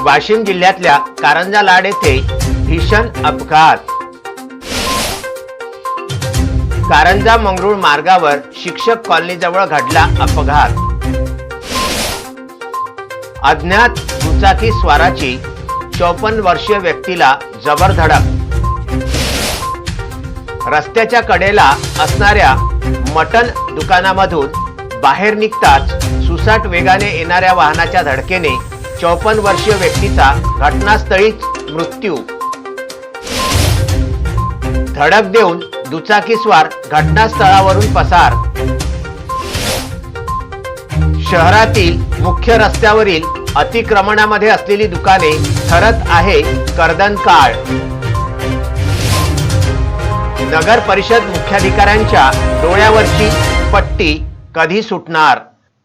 वाशिम जिल्ह्यातल्या कारंजा लाड येथे भीषण अपघात. कारंजा मंगरुळ मार्गावर शिक्षक कॉलनीजवळ घडला अपघात. अज्ञात दुचाकी स्वाराची चौपन्न वर्षीय व्यक्तीला जबर धडक. रस्त्याच्या कडेला असणाऱ्या मटन दुकानामधून बाहेर निघताच सुसाट वेगाने येणाऱ्या वाहनाच्या धडकेने चौपन्न वर्षीय व्यक्तीचा घटनास्थळीच मृत्यू. धडक देऊन दुचाकीस्वार घटनास्थळावरून पसार. शहरातील मुख्य रस्त्यावरील अतिक्रमणामध्ये असलेली दुकाने ठरत आहे कर्दन काळ. नगर परिषद मुख्याधिकाऱ्यांच्या डोळ्यावरची पट्टी कधी सुटणार?